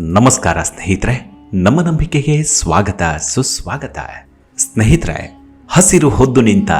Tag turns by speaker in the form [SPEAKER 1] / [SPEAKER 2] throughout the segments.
[SPEAKER 1] ನಮಸ್ಕಾರ ಸ್ನೇಹಿತರೆ, ನಮ್ಮ ನಂಬಿಕೆಗೆ ಸ್ವಾಗತ, ಸುಸ್ವಾಗತ. ಸ್ನೇಹಿತರೆ, ಹಸಿರು ಹೊದ್ದು ನಿಂತ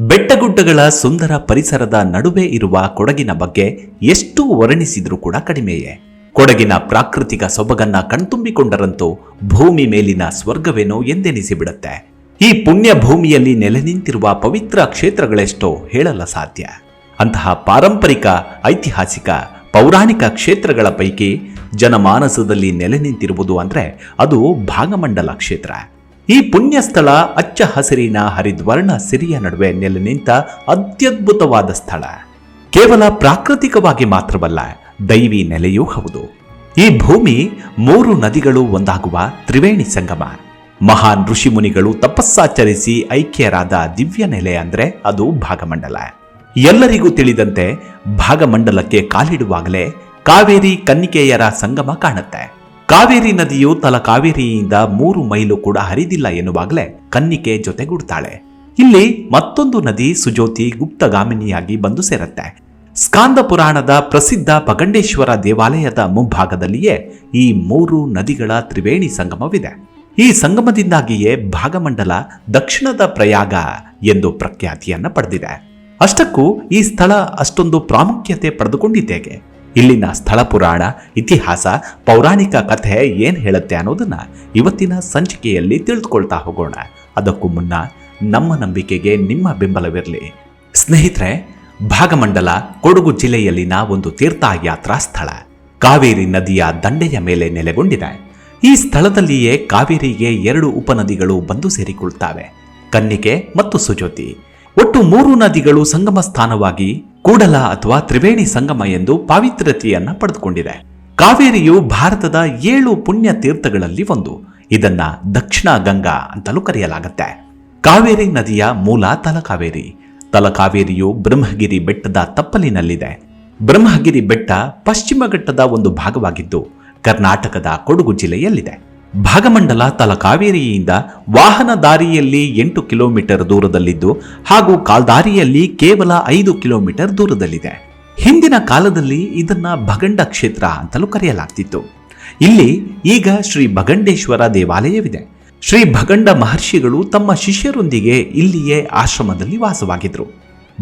[SPEAKER 1] ಬೆಟ್ಟಗುಡ್ಡಗಳ ಸುಂದರ ಪರಿಸರದ ನಡುವೆ ಇರುವ ಕೊಡಗಿನ ಬಗ್ಗೆ ಎಷ್ಟು ವರ್ಣಿಸಿದ್ರೂ ಕೂಡ ಕಡಿಮೆಯೇ. ಕೊಡಗಿನ ಪ್ರಾಕೃತಿಕ ಸೊಬಗನ್ನ ಕಣ್ತುಂಬಿಕೊಂಡರಂತೂ ಭೂಮಿ ಮೇಲಿನ ಸ್ವರ್ಗವೇನೋ ಎಂದೆನಿಸಿಬಿಡುತ್ತೆ. ಈ ಪುಣ್ಯ ಭೂಮಿಯಲ್ಲಿ ನೆಲೆ ನಿಂತಿರುವ ಪವಿತ್ರ ಕ್ಷೇತ್ರಗಳೆಷ್ಟೋ ಹೇಳಲ ಸಾಧ್ಯ. ಅಂತಹ ಪಾರಂಪರಿಕ, ಐತಿಹಾಸಿಕ ಪೌರಾಣಿಕ ಕ್ಷೇತ್ರಗಳ ಪೈಕಿ ಜನಮಾನಸದಲ್ಲಿ ನೆಲೆ ನಿಂತಿರುವುದು ಅಂದ್ರೆ ಅದು ಭಾಗಮಂಡಲ ಕ್ಷೇತ್ರ. ಈ ಪುಣ್ಯ ಸ್ಥಳ ಅಚ್ಚ ಹಸಿರಿನ ಹರಿದ್ವರ್ಣ ಸಿರಿಯ ನಡುವೆ ನೆಲೆ ನಿಂತ ಅತ್ಯದ್ಭುತವಾದ ಸ್ಥಳ. ಕೇವಲ ಪ್ರಾಕೃತಿಕವಾಗಿ ಮಾತ್ರವಲ್ಲ, ದೈವಿ ನೆಲೆಯೂ ಹೌದು. ಈ ಭೂಮಿ ಮೂರು ನದಿಗಳು ಒಂದಾಗುವ ತ್ರಿವೇಣಿ ಸಂಗಮ. ಮಹಾನ್ ಋಷಿಮುನಿಗಳು ತಪಸ್ಸಾಚರಿಸಿ ಐಕ್ಯರಾದ ದಿವ್ಯ ನೆಲೆ ಅಂದ್ರೆ ಅದು ಭಾಗಮಂಡಲ. ಎಲ್ಲರಿಗೂ ತಿಳಿದಂತೆ ಭಾಗಮಂಡಲಕ್ಕೆ ಕಾಲಿಡುವಾಗಲೇ ಕಾವೇರಿ ಕನ್ನಿಕೆಯರ ಸಂಗಮ ಕಾಣುತ್ತೆ. ಕಾವೇರಿ ನದಿಯು ತಲ ಕಾವೇರಿಯಿಂದ ಮೂರು ಮೈಲು ಕೂಡ ಹರಿದಿಲ್ಲ ಎನ್ನುವಾಗಲೇ ಕನ್ನಿಕೆ ಜೊತೆಗೂಡ್ತಾಳೆ. ಇಲ್ಲಿ ಮತ್ತೊಂದು ನದಿ ಸುಜೋತಿ ಗುಪ್ತಗಾಮಿನಿಯಾಗಿ ಬಂದು ಸೇರುತ್ತೆ. ಸ್ಕಾಂದ ಪುರಾಣದ ಪ್ರಸಿದ್ಧ ಪಗಂಡೇಶ್ವರ ದೇವಾಲಯದ ಮುಂಭಾಗದಲ್ಲಿಯೇ ಈ ಮೂರು ನದಿಗಳ ತ್ರಿವೇಣಿ ಸಂಗಮವಿದೆ. ಈ ಸಂಗಮದಿಂದಾಗಿಯೇ ಭಾಗಮಂಡಲ ದಕ್ಷಿಣದ ಪ್ರಯಾಗ ಎಂದು ಪ್ರಖ್ಯಾತಿಯನ್ನು ಪಡೆದಿದೆ. ಅಷ್ಟಕ್ಕೂ ಈ ಸ್ಥಳ ಅಷ್ಟೊಂದು ಪ್ರಾಮುಖ್ಯತೆ ಪಡೆದುಕೊಂಡಿದ್ದೇಗೆ. ಇಲ್ಲಿನ ಸ್ಥಳ ಪುರಾಣ, ಇತಿಹಾಸ, ಪೌರಾಣಿಕ ಕಥೆ ಏನ್ ಹೇಳುತ್ತೆ ಅನ್ನೋದನ್ನ ಇವತ್ತಿನ ಸಂಚಿಕೆಯಲ್ಲಿ ತಿಳಿದುಕೊಳ್ತಾ ಹೋಗೋಣ. ಅದಕ್ಕೂ ಮುನ್ನ ನಮ್ಮ ನಂಬಿಕೆಗೆ ನಿಮ್ಮ ಬೆಂಬಲವಿರಲಿ. ಸ್ನೇಹಿತರೆ, ಭಾಗಮಂಡಲ ಕೊಡಗು ಜಿಲ್ಲೆಯಲ್ಲಿನ ಒಂದು ತೀರ್ಥಯಾತ್ರಾ ಸ್ಥಳ. ಕಾವೇರಿ ನದಿಯ ದಂಡೆಯ ಮೇಲೆ ನೆಲೆಗೊಂಡಿದೆ. ಈ ಸ್ಥಳದಲ್ಲಿಯೇ ಕಾವೇರಿಗೆ ಎರಡು ಉಪನದಿಗಳು ಬಂದು ಸೇರಿಕೊಳ್ತಾವೆ. ಕನ್ನಿಕೆ ಮತ್ತು ಸುಜೋತಿ. ಒಟ್ಟು ಮೂರು ನದಿಗಳು ಸಂಗಮ ಸ್ಥಾನವಾಗಿ ಕೂಡಲ ಅಥವಾ ತ್ರಿವೇಣಿ ಸಂಗಮ ಎಂದು ಪಾವಿತ್ರ್ಯತೆಯನ್ನ ಪಡೆದುಕೊಂಡಿದೆ. ಕಾವೇರಿಯು ಭಾರತದ ಏಳು ಪುಣ್ಯ ತೀರ್ಥಗಳಲ್ಲಿ ಒಂದು. ಇದನ್ನ ದಕ್ಷಿಣ ಗಂಗಾ ಅಂತಲೂ ಕರೆಯಲಾಗುತ್ತೆ. ಕಾವೇರಿ ನದಿಯ ಮೂಲ ತಲಕಾವೇರಿ. ತಲಕಾವೇರಿಯು ಬ್ರಹ್ಮಗಿರಿ ಬೆಟ್ಟದ ತಪ್ಪಲಿನಲ್ಲಿದೆ. ಬ್ರಹ್ಮಗಿರಿ ಬೆಟ್ಟ ಪಶ್ಚಿಮ ಘಟ್ಟದ ಒಂದು ಭಾಗವಾಗಿದ್ದು, ಕರ್ನಾಟಕದ ಕೊಡಗು ಜಿಲ್ಲೆಯಲ್ಲಿದೆ. ಭಾಗಮಂಡಲ ತಲಕಾವೇರಿಯಿಂದ ವಾಹನ ದಾರಿಯಲ್ಲಿ ಎಂಟು ಕಿಲೋಮೀಟರ್ ದೂರದಲ್ಲಿದ್ದು ಹಾಗೂ ಕಾಲ್ದಾರಿಯಲ್ಲಿ ಕೇವಲ ಐದು ಕಿಲೋಮೀಟರ್ ದೂರದಲ್ಲಿದೆ. ಹಿಂದಿನ ಕಾಲದಲ್ಲಿ ಇದನ್ನ ಭಗಂಡ ಕ್ಷೇತ್ರ ಅಂತಲೂ ಕರೆಯಲಾಗ್ತಿತ್ತು. ಇಲ್ಲಿ ಈಗ ಶ್ರೀ ಭಗಂಡೇಶ್ವರ ದೇವಾಲಯವಿದೆ. ಶ್ರೀ ಭಗಂಡ ಮಹರ್ಷಿಗಳು ತಮ್ಮ ಶಿಷ್ಯರೊಂದಿಗೆ ಇಲ್ಲಿಯೇ ಆಶ್ರಮದಲ್ಲಿ ವಾಸವಾಗಿದ್ರು.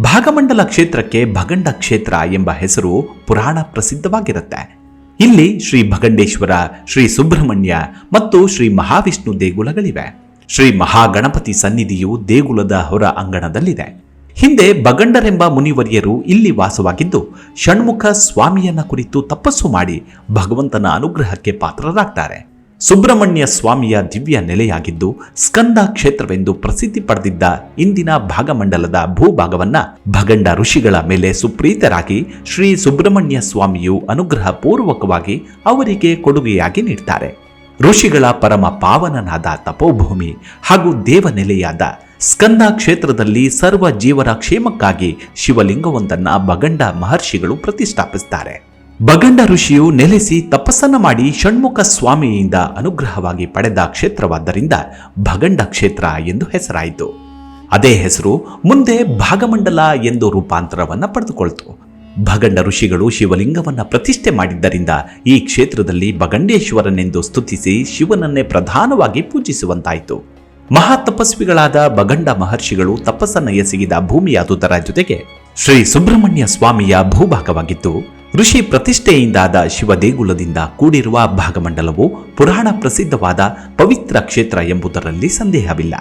[SPEAKER 1] ಭಾಗಮಂಡಲ ಕ್ಷೇತ್ರಕ್ಕೆ ಭಗಂಡ ಕ್ಷೇತ್ರ ಎಂಬ ಹೆಸರು ಪುರಾಣ ಪ್ರಸಿದ್ಧವಾಗಿರುತ್ತೆ. ಇಲ್ಲಿ ಶ್ರೀ ಭಗಂಡೇಶ್ವರ, ಶ್ರೀ ಸುಬ್ರಹ್ಮಣ್ಯ ಮತ್ತು ಶ್ರೀ ಮಹಾವಿಷ್ಣು ದೇಗುಲಗಳಿವೆ. ಶ್ರೀ ಮಹಾಗಣಪತಿ ಸನ್ನಿಧಿಯು ದೇಗುಲದ ಹೊರ ಅಂಗಣದಲ್ಲಿದೆ. ಹಿಂದೆ ಬಗಂಡರೆಂಬ ಮುನಿವರಿಯರು ಇಲ್ಲಿ ವಾಸವಾಗಿದ್ದು, ಷಣ್ಮುಖ ಸ್ವಾಮಿಯನ್ನ ಕುರಿತು ತಪಸ್ಸು ಮಾಡಿ ಭಗವಂತನ ಅನುಗ್ರಹಕ್ಕೆ ಪಾತ್ರರಾಗ್ತಾರೆ. ಸುಬ್ರಹ್ಮಣ್ಯ ಸ್ವಾಮಿಯ ದಿವ್ಯ ನೆಲೆಯಾಗಿದ್ದು ಸ್ಕಂದ ಕ್ಷೇತ್ರವೆಂದು ಪ್ರಸಿದ್ಧಿ ಪಡೆದಿದ್ದ ಇಂದಿನ ಭಾಗಮಂಡಲದ ಭೂಭಾಗವನ್ನ ಭಗಂಡ ಋಷಿಗಳ ಮೇಲೆ ಸುಪ್ರೀತರಾಗಿ ಶ್ರೀ ಸುಬ್ರಹ್ಮಣ್ಯ ಸ್ವಾಮಿಯು ಅನುಗ್ರಹ ಪೂರ್ವಕವಾಗಿ ಅವರಿಗೆ ಕೊಡುಗೆಯಾಗಿ ನೀಡ್ತಾರೆ. ಋಷಿಗಳ ಪರಮ ಪಾವನನಾದ ತಪೋಭೂಮಿ ಹಾಗೂ ದೇವನೆಲೆಯಾದ ಸ್ಕಂದ ಕ್ಷೇತ್ರದಲ್ಲಿ ಸರ್ವ ಜೀವರ ಕ್ಷೇಮಕ್ಕಾಗಿ ಶಿವಲಿಂಗವೊಂದನ್ನು ಭಗಂಡ ಮಹರ್ಷಿಗಳು ಪ್ರತಿಷ್ಠಾಪಿಸುತ್ತಾರೆ ಬಗಂಡ ಋಷಿಯು ನೆಲೆಸಿ ತಪಸ್ಸನ್ನ ಮಾಡಿ ಷಣ್ಮುಖ ಸ್ವಾಮಿಯಿಂದ ಅನುಗ್ರಹವಾಗಿ ಪಡೆದ ಕ್ಷೇತ್ರವಾದ್ದರಿಂದ ಭಗಂಡ ಕ್ಷೇತ್ರ ಎಂದು ಹೆಸರಾಯಿತು. ಅದೇ ಹೆಸರು ಮುಂದೆ ಭಾಗಮಂಡಲ ಎಂದು ರೂಪಾಂತರವನ್ನ ಪಡೆದುಕೊಳ್ತು. ಭಗಂಡ ಋಷಿಗಳು ಶಿವಲಿಂಗವನ್ನ ಪ್ರತಿಷ್ಠೆ ಮಾಡಿದ್ದರಿಂದ ಈ ಕ್ಷೇತ್ರದಲ್ಲಿ ಬಗಂಡೇಶ್ವರನೆಂದು ಸ್ತುತಿಸಿ ಶಿವನನ್ನೇ ಪ್ರಧಾನವಾಗಿ ಪೂಜಿಸುವಂತಾಯಿತು. ಮಹಾ ತಪಸ್ವಿಗಳಾದ ಬಗಂಡ ಮಹರ್ಷಿಗಳು ತಪಸ್ಸನ್ನ ಎಸಗಿದ ಭೂಮಿಯಾದುದರ ಜೊತೆಗೆ ಶ್ರೀ ಸುಬ್ರಹ್ಮಣ್ಯ ಸ್ವಾಮಿಯ ಭೂಭಾಗವಾಗಿದ್ದು ಋಷಿ ಪ್ರತಿಷ್ಠೆಯಿಂದಾದ ಶಿವ ದೇಗುಲದಿಂದ ಕೂಡಿರುವ ಭಾಗಮಂಡಲವು ಪುರಾಣ ಪ್ರಸಿದ್ಧವಾದ ಪವಿತ್ರ ಕ್ಷೇತ್ರ ಎಂಬುದರಲ್ಲಿ ಸಂದೇಹವಿಲ್ಲ.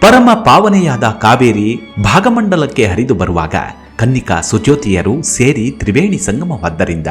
[SPEAKER 1] ಪರಮ ಪಾವನೆಯಾದ ಕಾವೇರಿ ಭಾಗಮಂಡಲಕ್ಕೆ ಹರಿದು ಬರುವಾಗ ಕನ್ನಿಕಾ ಸುಜ್ಯೋತಿಯರು ಸೇರಿ ತ್ರಿವೇಣಿ ಸಂಗಮವಾದ್ದರಿಂದ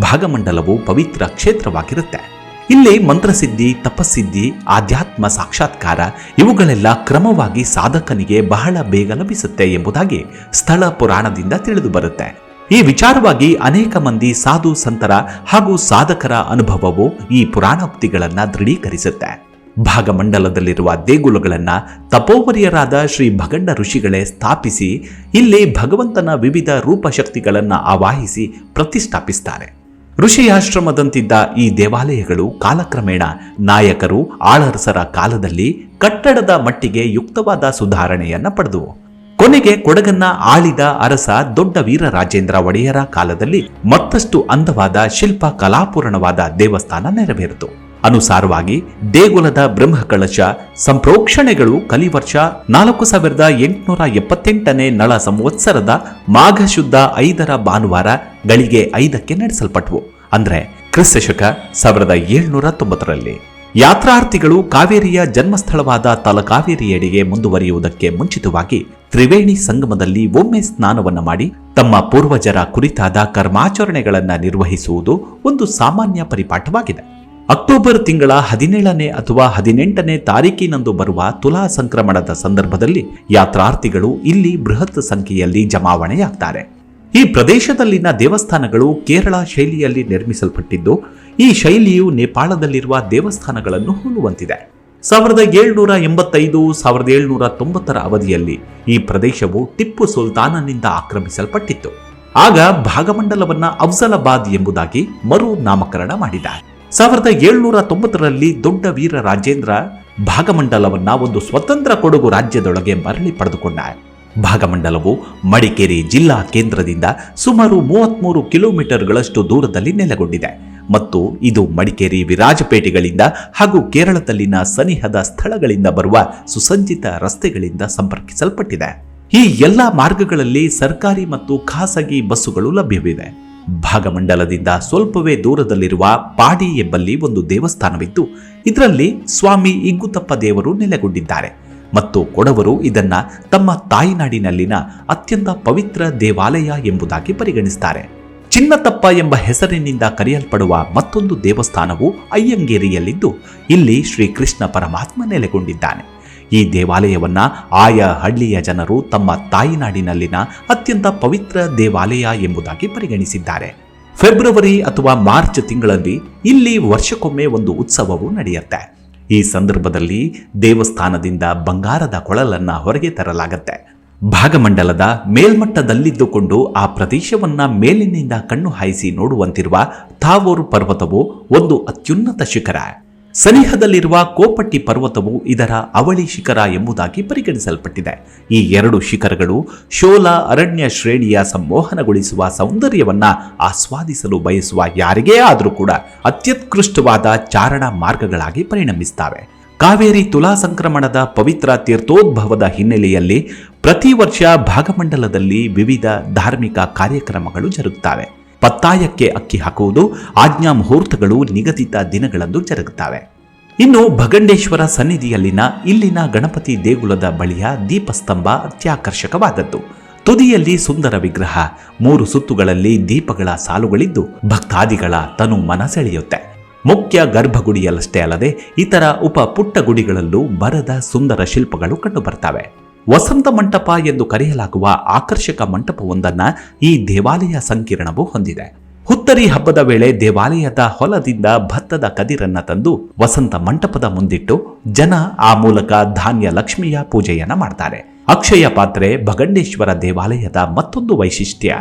[SPEAKER 1] ಭಾಗಮಂಡಲವು ಪವಿತ್ರ ಕ್ಷೇತ್ರವಾಗಿರುತ್ತೆ. ಇಲ್ಲಿ ಮಂತ್ರಸಿದ್ಧಿ, ತಪಸ್ಸಿದ್ಧಿ, ಆಧ್ಯಾತ್ಮ ಸಾಕ್ಷಾತ್ಕಾರ ಇವುಗಳೆಲ್ಲ ಕ್ರಮವಾಗಿ ಸಾಧಕನಿಗೆ ಬಹಳ ಬೇಗ ಲಭಿಸುತ್ತೆ ಎಂಬುದಾಗಿ ಸ್ಥಳ ಪುರಾಣದಿಂದ ತಿಳಿದು ಬರುತ್ತೆ. ಈ ವಿಚಾರವಾಗಿ ಅನೇಕ ಮಂದಿ ಸಾಧು ಸಂತರ ಹಾಗೂ ಸಾಧಕರ ಅನುಭವವು ಈ ಪುರಾಣೋಕ್ತಿಗಳನ್ನ ದೃಢೀಕರಿಸುತ್ತೆ. ಭಾಗಮಂಡಲದಲ್ಲಿರುವ ದೇಗುಲಗಳನ್ನ ತಪೋವರಿಯರಾದ ಶ್ರೀ ಭಗಂಡ ಋಷಿಗಳೇ ಸ್ಥಾಪಿಸಿ, ಇಲ್ಲಿ ಭಗವಂತನ ವಿವಿಧ ರೂಪಶಕ್ತಿಗಳನ್ನು ಆವಾಹಿಸಿ ಪ್ರತಿಷ್ಠಾಪಿಸ್ತಾರೆ. ಋಷಿಯಾಶ್ರಮದಂತಿದ್ದ ಈ ದೇವಾಲಯಗಳು ಕಾಲಕ್ರಮೇಣ ನಾಯಕರು, ಆಳರಸರ ಕಾಲದಲ್ಲಿ ಕಟ್ಟಡದ ಮಟ್ಟಿಗೆ ಯುಕ್ತವಾದ ಸುಧಾರಣೆಯನ್ನ ಪಡೆದವು. ಕೊನೆಗೆ ಕೊಡಗನ್ನ ಆಳಿದ ಅರಸ ದೊಡ್ಡ ವೀರ ರಾಜೇಂದ್ರ ಒಡೆಯರ ಕಾಲದಲ್ಲಿ ಮತ್ತಷ್ಟು ಅಂದವಾದ ಶಿಲ್ಪ ಕಲಾಪೂರ್ಣವಾದ ದೇವಸ್ಥಾನ ನೆರವೇರಿತು. ಅನುಸಾರವಾಗಿ ದೇಗುಲದ ಬ್ರಹ್ಮಕಳಶ ಸಂಪ್ರೋಕ್ಷಣೆಗಳು ಕಲಿವರ್ಷ ನಾಲ್ಕು ಸಾವಿರದ ಎಂಟುನೂರ ಎಪ್ಪತ್ತೆಂಟನೇ ನಳ ಸಂವತ್ಸರದ ಮಾಘ ಶುದ್ಧ ಐದರ ಭಾನುವಾರ ಗಳಿಗೆ ಐದಕ್ಕೆ ನಡೆಸಲ್ಪಟ್ಟವು ಅಂದ್ರೆ ಕ್ರಿಸ್ತಶಕ ಸಾವಿರದ ಏಳ್ನೂರ ತೊಂಬತ್ತರಲ್ಲಿ. ಯಾತ್ರಾರ್ಥಿಗಳು ಕಾವೇರಿಯ ಜನ್ಮಸ್ಥಳವಾದ ತಲಕಾವೇರಿಯೆಡೆಗೆ ಮುಂದುವರಿಯುವುದಕ್ಕೆ ಮುಂಚಿತವಾಗಿ ತ್ರಿವೇಣಿ ಸಂಗಮದಲ್ಲಿ ಒಮ್ಮೆ ಸ್ನಾನವನ್ನು ಮಾಡಿ ತಮ್ಮ ಪೂರ್ವಜರ ಕುರಿತಾದ ಕರ್ಮಾಚರಣೆಗಳನ್ನು ನಿರ್ವಹಿಸುವುದು ಒಂದು ಸಾಮಾನ್ಯ ಪರಿಪಾಠವಾಗಿದೆ. ಅಕ್ಟೋಬರ್ ತಿಂಗಳ ಹದಿನೇಳನೇ ಅಥವಾ ಹದಿನೆಂಟನೇ ತಾರೀಕಿನಂದು ಬರುವ ತುಲಾ ಸಂಕ್ರಮಣದ ಸಂದರ್ಭದಲ್ಲಿ ಯಾತ್ರಾರ್ಥಿಗಳು ಇಲ್ಲಿ ಬೃಹತ್ ಸಂಖ್ಯೆಯಲ್ಲಿ ಜಮಾವಣೆಯಾಗ್ತಾರೆ. ಈ ಪ್ರದೇಶದಲ್ಲಿನ ದೇವಸ್ಥಾನಗಳು ಕೇರಳ ಶೈಲಿಯಲ್ಲಿ ನಿರ್ಮಿಸಲ್ಪಟ್ಟಿದ್ದು ಈ ಶೈಲಿಯು ನೇಪಾಳದಲ್ಲಿರುವ ದೇವಸ್ಥಾನಗಳನ್ನು ಹೋಲುವಂತಿದೆ. ಸಾವಿರದ ಏಳ್ನೂರ ಎಂಬತ್ತೈದು, ಸಾವಿರದ ಏಳ್ನೂರ ತೊಂಬತ್ತರ ಅವಧಿಯಲ್ಲಿ ಈ ಪ್ರದೇಶವು ಟಿಪ್ಪು ಸುಲ್ತಾನನಿಂದ ಆಕ್ರಮಿಸಲ್ಪಟ್ಟಿತ್ತು. ಆಗ ಭಾಗಮಂಡಲವನ್ನ ಅಫ್ಜಲಾಬಾದ್ ಎಂಬುದಾಗಿ ಮರು ನಾಮಕರಣ ಮಾಡಿದ ಸಾವಿರದ ಏಳ್ನೂರ ತೊಂಬತ್ತರಲ್ಲಿ ದೊಡ್ಡ ವೀರ ರಾಜೇಂದ್ರ ಭಾಗಮಂಡಲವನ್ನ ಒಂದು ಸ್ವತಂತ್ರ ಕೊಡಗು ರಾಜ್ಯದೊಳಗೆ ಮರಳಿ ಪಡೆದುಕೊಂಡ. ಭಾಗಮಂಡಲವು ಮಡಿಕೇರಿ ಜಿಲ್ಲಾ ಕೇಂದ್ರದಿಂದ ಸುಮಾರು ಮೂವತ್ಮೂರು ಕಿಲೋಮೀಟರ್ಗಳಷ್ಟು ದೂರದಲ್ಲಿ ನೆಲೆಗೊಂಡಿದೆ. ಮತ್ತು ಇದು ಮಡಿಕೇರಿ ವಿರಾಜಪೇಟೆಗಳಿಂದ ಹಾಗೂ ಕೇರಳದಲ್ಲಿನ ಸನಿಹದ ಸ್ಥಳಗಳಿಂದ ಬರುವ ಸುಸಜ್ಜಿತ ರಸ್ತೆಗಳಿಂದ ಸಂಪರ್ಕಿಸಲ್ಪಟ್ಟಿದೆ. ಈ ಎಲ್ಲ ಮಾರ್ಗಗಳಲ್ಲಿ ಸರ್ಕಾರಿ ಮತ್ತು ಖಾಸಗಿ ಬಸ್ಸುಗಳು ಲಭ್ಯವಿವೆ. ಭಾಗಮಂಡಲದಿಂದ ಸ್ವಲ್ಪವೇ ದೂರದಲ್ಲಿರುವ ಪಾಡಿ ಎಂಬಲ್ಲಿ ಒಂದು ದೇವಸ್ಥಾನವಿದ್ದು, ಇದರಲ್ಲಿ ಸ್ವಾಮಿ ಇಗ್ಗುತಪ್ಪ ದೇವರು ನೆಲೆಗೊಂಡಿದ್ದಾರೆ ಮತ್ತು ಕೊಡವರು ಇದನ್ನ ತಮ್ಮ ತಾಯಿನಾಡಿನಲ್ಲಿನ ಅತ್ಯಂತ ಪವಿತ್ರ ದೇವಾಲಯ ಎಂಬುದಾಗಿ ಪರಿಗಣಿಸುತ್ತಾರೆ ಚಿನ್ನತಪ್ಪ ಎಂಬ ಹೆಸರಿನಿಂದ ಕರೆಯಲ್ಪಡುವ ಮತ್ತೊಂದು ದೇವಸ್ಥಾನವು ಅಯ್ಯಂಗೇರಿಯಲ್ಲಿದ್ದು, ಇಲ್ಲಿ ಶ್ರೀಕೃಷ್ಣ ಪರಮಾತ್ಮ ನೆಲೆಗೊಂಡಿದ್ದಾನೆ. ಈ ದೇವಾಲಯವನ್ನ ಆಯಾ ಹಳ್ಳಿಯ ಜನರು ತಮ್ಮ ತಾಯಿನಾಡಿನಲ್ಲಿನ ಅತ್ಯಂತ ಪವಿತ್ರ ದೇವಾಲಯ ಎಂಬುದಾಗಿ ಪರಿಗಣಿಸಿದ್ದಾರೆ. ಫೆಬ್ರವರಿ ಅಥವಾ ಮಾರ್ಚ್ ತಿಂಗಳಲ್ಲಿ ಇಲ್ಲಿ ವರ್ಷಕ್ಕೊಮ್ಮೆ ಒಂದು ಉತ್ಸವವು ನಡೆಯುತ್ತೆ. ಈ ಸಂದರ್ಭದಲ್ಲಿ ದೇವಸ್ಥಾನದಿಂದ ಬಂಗಾರದ ಕೊಳಲನ್ನು ಹೊರಗೆ ತರಲಾಗತ್ತೆ. ಭಾಗಮಂಡಲದ ಮೇಲ್ಮಟ್ಟದಲ್ಲಿದ್ದುಕೊಂಡು ಆ ಪ್ರದೇಶವನ್ನ ಮೇಲಿನಿಂದ ಕಣ್ಣು ಹಾಯಿಸಿ ನೋಡುವಂತಿರುವ ಥಾವೂರ್ ಪರ್ವತವು ಒಂದು ಅತ್ಯುನ್ನತ ಶಿಖರ. ಸನಿಹದಲ್ಲಿರುವ ಕೋಪಟ್ಟಿ ಪರ್ವತವು ಇದರ ಅವಳಿ ಶಿಖರ ಎಂಬುದಾಗಿ ಪರಿಗಣಿಸಲ್ಪಟ್ಟಿದೆ. ಈ ಎರಡು ಶಿಖರಗಳು ಶೋಲ ಅರಣ್ಯ ಶ್ರೇಣಿಯ ಸಂಮೋಹನಗೊಳಿಸುವ ಸೌಂದರ್ಯವನ್ನ ಆಸ್ವಾದಿಸಲು ಬಯಸುವ ಯಾರಿಗೇ ಆದರೂ ಕೂಡ ಅತ್ಯುತ್ಕೃಷ್ಟವಾದ ಚಾರಣ ಮಾರ್ಗಗಳಾಗಿ ಪರಿಣಮಿಸುತ್ತವೆ. ಕಾವೇರಿ ತುಲಾ ಸಂಕ್ರಮಣದ ಪವಿತ್ರ ತೀರ್ಥೋದ್ಭವದ ಹಿನ್ನೆಲೆಯಲ್ಲಿ ಪ್ರತಿ ವರ್ಷ ಭಾಗಮಂಡಲದಲ್ಲಿ ವಿವಿಧ ಧಾರ್ಮಿಕ ಕಾರ್ಯಕ್ರಮಗಳು ಜರುಗುತ್ತವೆ. ಪತ್ತಾಯಕ್ಕೆ ಅಕ್ಕಿ ಹಾಕುವುದು ಆಜ್ಞಾ ಮುಹೂರ್ತಗಳು ನಿಗದಿತ ದಿನಗಳಂದು ಜರುಗುತ್ತವೆ. ಇನ್ನು ಭಗಂಡೇಶ್ವರ ಸನ್ನಿಧಿಯಲ್ಲಿನ ಇಲ್ಲಿನ ಗಣಪತಿ ದೇಗುಲದ ಬಳಿಯ ದೀಪಸ್ತಂಭ ಅತ್ಯಾಕರ್ಷಕವಾದದ್ದು. ತುದಿಯಲ್ಲಿ ಸುಂದರ ವಿಗ್ರಹ, ಮೂರು ಸುತ್ತುಗಳಲ್ಲಿ ದೀಪಗಳ ಸಾಲುಗಳಿದ್ದು ಭಕ್ತಾದಿಗಳ ತನು ಮನ ಸೆಳೆಯುತ್ತೆ. ಮುಖ್ಯ ಗರ್ಭಗುಡಿಯಲ್ಲಷ್ಟೇ ಅಲ್ಲದೆ ಇತರ ಉಪ ಪುಟ್ಟ ಗುಡಿಗಳಲ್ಲೂ ಬರದ ಸುಂದರ ಶಿಲ್ಪಗಳು ಕಂಡುಬರ್ತವೆ. ವಸಂತ ಮಂಟಪ ಎಂದು ಕರೆಯಲಾಗುವ ಆಕರ್ಷಕ ಮಂಟಪವೊಂದನ್ನು ಈ ದೇವಾಲಯ ಸಂಕೀರ್ಣವು ಹೊಂದಿದೆ. ಹುತ್ತರಿ ಹಬ್ಬದ ವೇಳೆ ದೇವಾಲಯದ ಹೊಲದಿಂದ ಭತ್ತದ ಕದಿರನ್ನ ತಂದು ವಸಂತ ಮಂಟಪದ ಮುಂದಿಟ್ಟು ಜನ ಆ ಮೂಲಕ ಧಾನ್ಯ ಲಕ್ಷ್ಮಿಯ ಪೂಜೆಯನ್ನ ಮಾಡ್ತಾರೆ. ಅಕ್ಷಯ ಪಾತ್ರೆ ಭಗಂಡೇಶ್ವರ ದೇವಾಲಯದ ಮತ್ತೊಂದು ವೈಶಿಷ್ಟ್ಯ.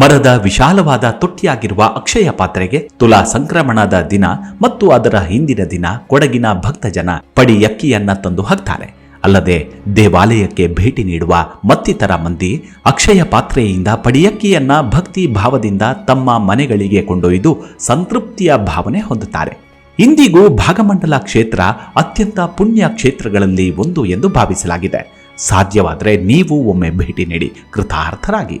[SPEAKER 1] ಮರದ ವಿಶಾಲವಾದ ತೊಟ್ಟಿಯಾಗಿರುವ ಅಕ್ಷಯ ಪಾತ್ರೆಗೆ ತುಲಾ ಸಂಕ್ರಮಣದ ದಿನ ಮತ್ತು ಅದರ ಹಿಂದಿನ ದಿನ ಕೊಡಗಿನ ಭಕ್ತಜನ ಪಡಿ ಅಕ್ಕಿಯನ್ನ ತಂದು ಹಾಕ್ತಾರೆ. ಅಲ್ಲದೆ ದೇವಾಲಯಕ್ಕೆ ಭೇಟಿ ನೀಡುವ ಮತ್ತಿತರ ಮಂದಿ ಅಕ್ಷಯ ಪಾತ್ರೆಯಿಂದ ಪಡಿಯಕ್ಕಿಯನ್ನ ಭಕ್ತಿ ಭಾವದಿಂದ ತಮ್ಮ ಮನೆಗಳಿಗೆ ಕೊಂಡೊಯ್ದು ಸಂತೃಪ್ತಿಯ ಭಾವನೆ ಹೊಂದುತ್ತಾರೆ. ಇಂದಿಗೂ ಭಾಗಮಂಡಲ ಕ್ಷೇತ್ರ ಅತ್ಯಂತ ಪುಣ್ಯ ಕ್ಷೇತ್ರಗಳಲ್ಲಿ ಒಂದು ಎಂದು ಭಾವಿಸಲಾಗಿದೆ. ಸಾಧ್ಯವಾದರೆ ನೀವು ಒಮ್ಮೆ ಭೇಟಿ ನೀಡಿ ಕೃತಾರ್ಥರಾಗಿ.